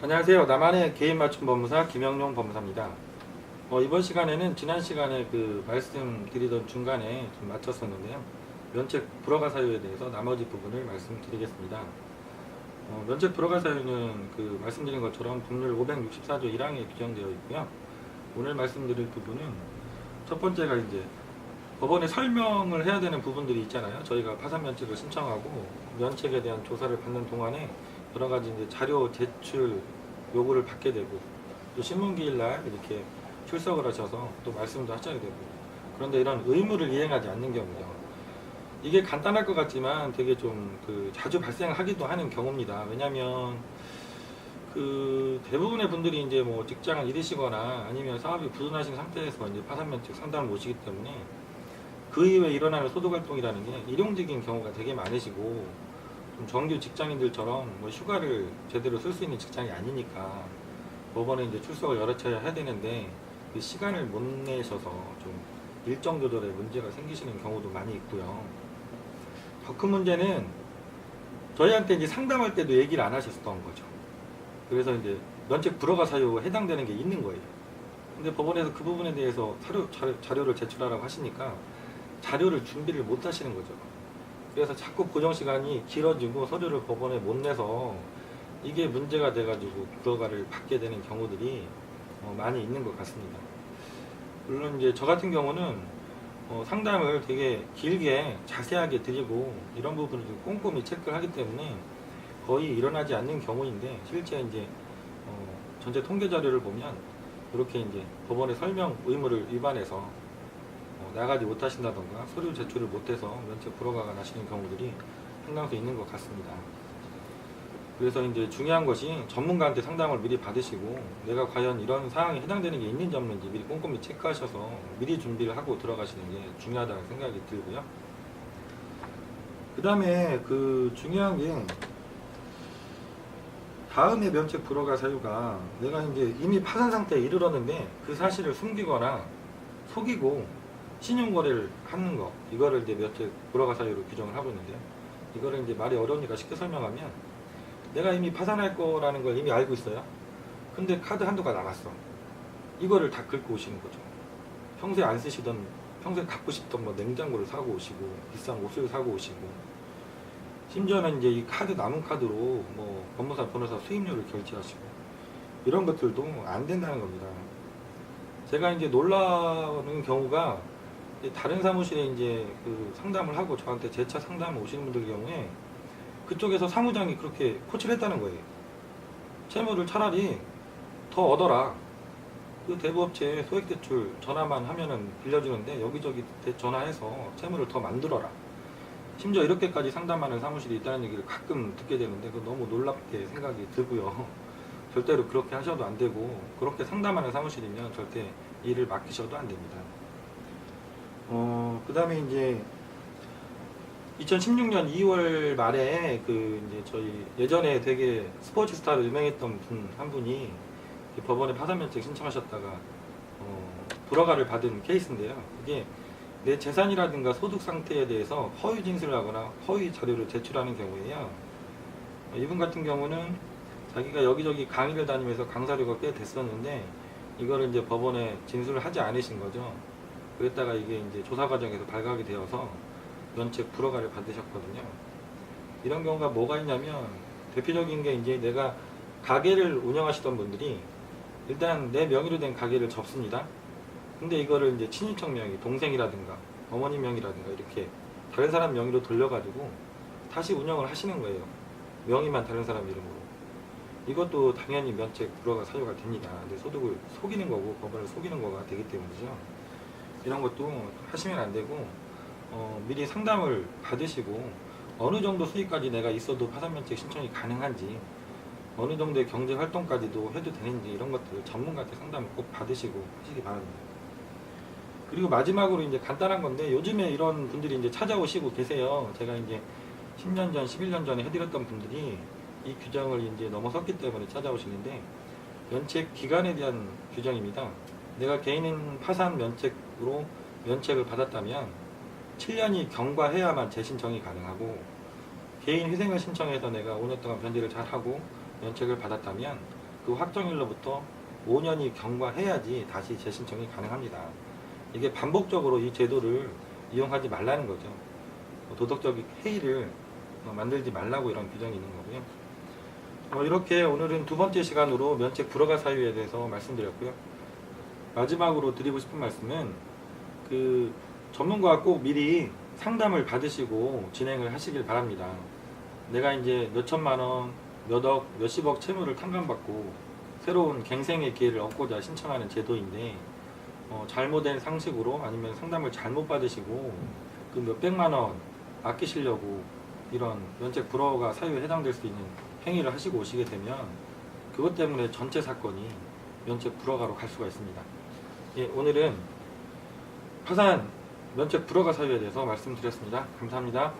안녕하세요. 나만의 개인 맞춤 법무사 김영용 법무사입니다. 어, 이번 시간에는 지난 시간에 그 말씀드리던 중간에 좀 마쳤었는데요. 면책 불허가 사유에 대해서 나머지 부분을 말씀드리겠습니다. 어, 면책 불허가 사유는 그 말씀드린 것처럼 법률 564조 1항에 규정되어 있고요. 오늘 말씀드릴 부분은 첫 번째가 이제 법원에 설명을 해야 되는 부분들이 있잖아요. 저희가 파산 면책을 신청하고 면책에 대한 조사를 받는 동안에 여러 가지 이제 자료 제출 요구를 받게 되고 또 신문기일 날 이렇게 출석을 하셔서 또 말씀도 하셔야 되고 그런데 이런 의무를 이행하지 않는 경우요. 이게 간단할 것 같지만 되게 좀 그 자주 발생하기도 하는 경우입니다. 왜냐하면 그 대부분의 분들이 이제 뭐 직장을 잃으시거나 아니면 사업이 부진하신 상태에서 이제 파산면책 상담을 오시기 때문에 그 이후에 일어나는 소득활동이라는 게 일용직인 경우가 되게 많으시고 좀 정규 직장인들처럼 뭐 휴가를 제대로 쓸 수 있는 직장이 아니니까 법원에 이제 출석을 여러 차례 해야 되는데 그 시간을 못 내셔서 좀 일정 조절에 문제가 생기시는 경우도 많이 있고요. 더 큰 문제는 저희한테 이제 상담할 때도 얘기를 안 하셨던 거죠. 그래서 이제 면책 불허가 사유에 해당되는 게 있는 거예요. 근데 법원에서 그 부분에 대해서 자료, 자료, 자료를 제출하라고 하시니까 자료를 준비를 못 하시는 거죠. 그래서 자꾸 고정 시간이 길어지고 서류를 법원에 못 내서 이게 문제가 돼가지고 불허가를 받게 되는 경우들이 어, 많이 있는 것 같습니다. 물론 이제 저 같은 경우는 어, 상담을 되게 길게 자세하게 드리고 이런 부분을 좀 꼼꼼히 체크를 하기 때문에 거의 일어나지 않는 경우인데 실제 이제 어, 전체 통계 자료를 보면 이렇게 이제 법원의 설명 의무를 위반해서 어, 나가지 못하신다던가 서류 제출을 못해서 면책 불허가가 나시는 경우들이 상당수 있는 것 같습니다. 그래서 이제 중요한 것이 전문가한테 상담을 미리 받으시고 내가 과연 이런 사항에 해당되는 게 있는지 없는지 미리 꼼꼼히 체크하셔서 미리 준비를 하고 들어가시는 게 중요하다는 생각이 들고요. 그 다음에 그 중요한 게 다음에 면책 불허가 사유가 내가 이제 이미 파산 상태에 이르렀는데 그 사실을 숨기거나 속이고 신용거래를 하는 거 이거를 이제 면책 불허가 사유로 규정을 하고 있는데요. 이거를 이제 말이 어려우니까 쉽게 설명하면 내가 이미 파산할 거라는 걸 이미 알고 있어요. 근데 카드 한도가 나갔어. 이거를 다 긁고 오시는 거죠. 평소에 안 쓰시던, 평소에 갖고 싶던 뭐 냉장고를 사고 오시고, 비싼 옷을 사고 오시고, 심지어는 이제 이 카드 남은 카드로 뭐 법무사, 변호사 수임료를 결제하시고, 이런 것들도 안 된다는 겁니다. 제가 이제 놀라는 경우가 다른 사무실에 이제 그 상담을 하고 저한테 재차 상담을 오시는 분들 경우에 그쪽에서 사무장이 그렇게 코치를 했다는 거예요. 채무를 차라리 더 얻어라. 그 대부업체 소액대출 전화만 하면은 빌려주는데 여기저기 대- 전화해서 채무를 더 만들어라. 심지어 이렇게까지 상담하는 사무실이 있다는 얘기를 가끔 듣게 되는데 그 너무 놀랍게 생각이 들고요. 절대로 그렇게 하셔도 안 되고 그렇게 상담하는 사무실이면 절대 일을 맡기셔도 안 됩니다. 어, 그 다음에 이제 2016년 2월 말에 그 이제 저희 예전에 되게 스포츠 스타로 유명했던 분 한 분이 법원에 파산면책 신청하셨다가 어, 불허가를 받은 케이스인데요. 이게 내 재산이라든가 소득 상태에 대해서 허위 진술을 하거나 허위 자료를 제출하는 경우에요. 어, 이분 같은 경우는 자기가 여기저기 강의를 다니면서 강사료가 꽤 됐었는데 이거를 이제 법원에 진술을 하지 않으신 거죠. 그랬다가 이게 이제 조사 과정에서 발각이 되어서 면책 불허가를 받으셨거든요. 이런 경우가 뭐가 있냐면 대표적인 게 이제 내가 가게를 운영하시던 분들이 일단 내 명의로 된 가게를 접습니다. 근데 이거를 이제 친인척 명의, 동생이라든가 어머니 명의라든가 이렇게 다른 사람 명의로 돌려가지고 다시 운영을 하시는 거예요. 명의만 다른 사람 이름으로. 이것도 당연히 면책 불허가 사유가 됩니다. 근데 소득을 속이는 거고 법원을 속이는 거가 되기 때문이죠. 이런 것도 하시면 안 되고 어, 미리 상담을 받으시고 어느 정도 수익까지 내가 있어도 파산면책 신청이 가능한지 어느 정도의 경제 활동까지도 해도 되는지 이런 것들을 전문가한테 상담을 꼭 받으시고 하시기 바랍니다. 그리고 마지막으로 이제 간단한 건데 요즘에 이런 분들이 이제 찾아오시고 계세요. 제가 이제 10년 전, 11년 전에 해드렸던 분들이 이 규정을 이제 넘어섰기 때문에 찾아오시는데 면책 기간에 대한 규정입니다. 내가 개인 파산 면책으로 면책을 받았다면 7년이 경과해야만 재신청이 가능하고 개인 회생을 신청해서 내가 5년 동안 변제를 잘하고 면책을 받았다면 그 확정일로부터 5년이 경과해야지 다시 재신청이 가능합니다. 이게 반복적으로 이 제도를 이용하지 말라는 거죠. 뭐 도덕적인 해이를 어, 만들지 말라고 이런 규정이 있는 거고요. 어, 이렇게 오늘은 두 번째 시간으로 면책 불허가 사유에 대해서 말씀드렸고요. 마지막으로 드리고 싶은 말씀은 그 전문가와 꼭 미리 상담을 받으시고 진행을 하시길 바랍니다. 내가 이제 몇 천만 원, 몇 억, 몇십억 채무를 탕감받고 새로운 갱생의 기회를 얻고자 신청하는 제도인데 어, 잘못된 상식으로 아니면 상담을 잘못 받으시고 그 몇백만 원 아끼시려고 이런 면책 불허가 사유에 해당될 수 있는 행위를 하시고 오시게 되면 그것 때문에 전체 사건이 면책 불허가로 갈 수가 있습니다. 예, 오늘은 파산 면책 불허가 사유에 대해서 말씀드렸습니다. 감사합니다.